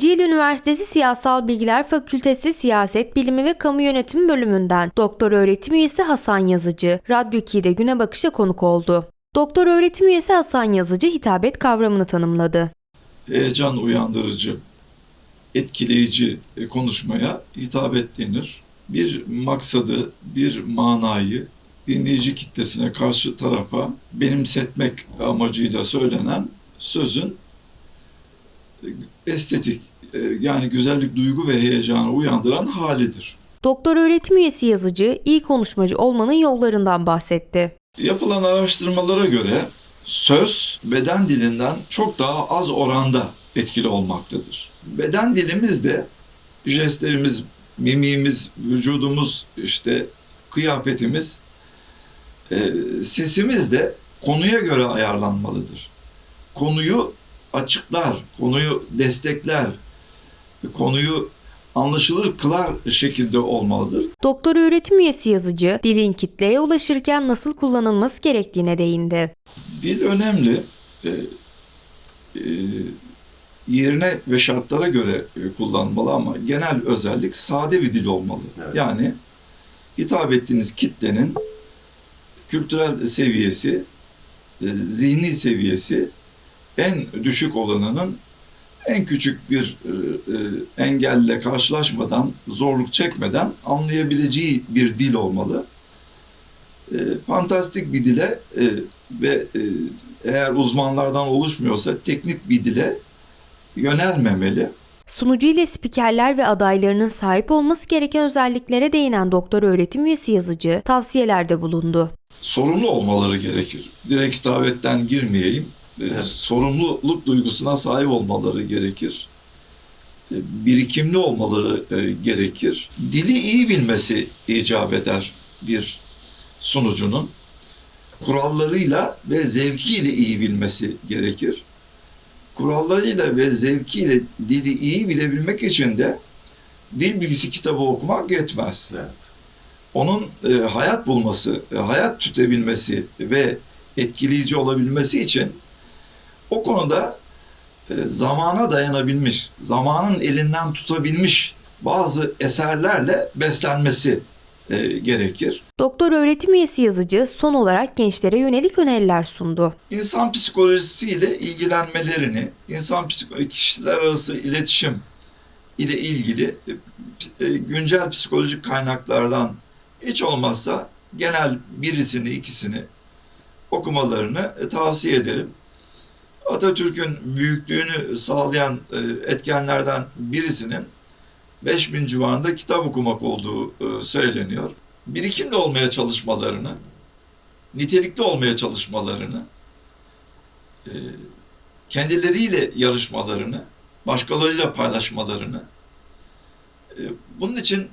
Kocaeli Üniversitesi Siyasal Bilgiler Fakültesi Siyaset Bilimi ve Kamu Yönetimi bölümünden doktor öğretim üyesi Hasan Yazıcı, Radyo 2'de Güne Bakış'a konuk oldu. Doktor öğretim üyesi Hasan Yazıcı hitabet kavramını tanımladı. heyecan uyandırıcı, etkileyici e, konuşmaya hitabet denir. Bir maksadı, bir manayı dinleyici kitlesine karşı tarafa benimsetmek amacıyla söylenen sözün estetik e, yani güzellik, duygu ve heyecanı uyandıran halidir. Doktor öğretim üyesi Yazıcı, iyi konuşmacı olmanın yollarından bahsetti. Yapılan araştırmalara göre söz beden dilinden çok daha az oranda etkili olmaktadır. Beden dilimiz de jestlerimiz, mimiğimiz, vücudumuz, işte kıyafetimiz, e, sesimiz de konuya göre ayarlanmalıdır. Konuyu açıklar, konuyu destekler, konuyu anlaşılır kılar şekilde olmalıdır. Doktor öğretim üyesi Yazıcı, dilin kitleye ulaşırken nasıl kullanılması gerektiğine değindi. Dil önemli. Ee, e, yerine ve şartlara göre e, kullanılmalı ama genel özellik sade bir dil olmalı. Evet. Yani hitap ettiğiniz kitlenin kültürel seviyesi, e, zihni seviyesi en düşük olanının en küçük bir e, e, engelle karşılaşmadan, zorluk çekmeden anlayabileceği bir dil olmalı. E, fantastik bir dile e, ve e, eğer uzmanlardan oluşmuyorsa teknik bir dile yönelmemeli. Sunucu ile spikerler ve adaylarının sahip olması gereken özelliklere değinen doktor öğretim üyesi Yazıcı, tavsiyelerde bulundu. Sorumlu olmaları gerekir. Direkt hitabetten girmeyeyim. Evet. Sorumluluk duygusuna sahip olmaları gerekir. E, birikimli olmaları e, gerekir. Dili iyi bilmesi icap eder bir sunucunun. Kurallarıyla ve zevkiyle iyi bilmesi gerekir. Kurallarıyla ve zevkiyle dili iyi bilebilmek için de dil bilgisi kitabı okumak yetmez Evet. onun e, hayat bulması, e, hayat tütebilmesi ve etkileyici olabilmesi için o konuda e, zamana dayanabilmiş, zamanın elinden tutabilmiş bazı eserlerle beslenmesi e, gerekir. Doktor öğretim üyesi Yazıcı son olarak gençlere yönelik öneriler sundu. İnsan psikolojisiyle ilgilenmelerini, insan kişiler arası iletişim ile ilgili e, güncel psikolojik kaynaklardan hiç olmazsa genel birisini, ikisini okumalarını e, tavsiye ederim. Atatürk'ün büyüklüğünü sağlayan e, etkenlerden birisinin 5000 civarında kitap okumak olduğu e, söyleniyor. Birikimli olmaya çalışmalarını, nitelikli olmaya çalışmalarını, e, kendileriyle yarışmalarını, başkalarıyla paylaşmalarını, bunun için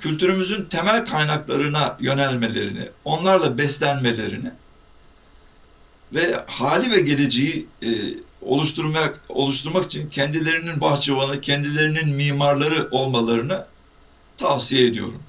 kültürümüzün temel kaynaklarına yönelmelerini, onlarla beslenmelerini ve hali ve geleceği e, oluşturmak oluşturmak için kendilerinin bahçıvanı, kendilerinin mimarları olmalarını tavsiye ediyorum.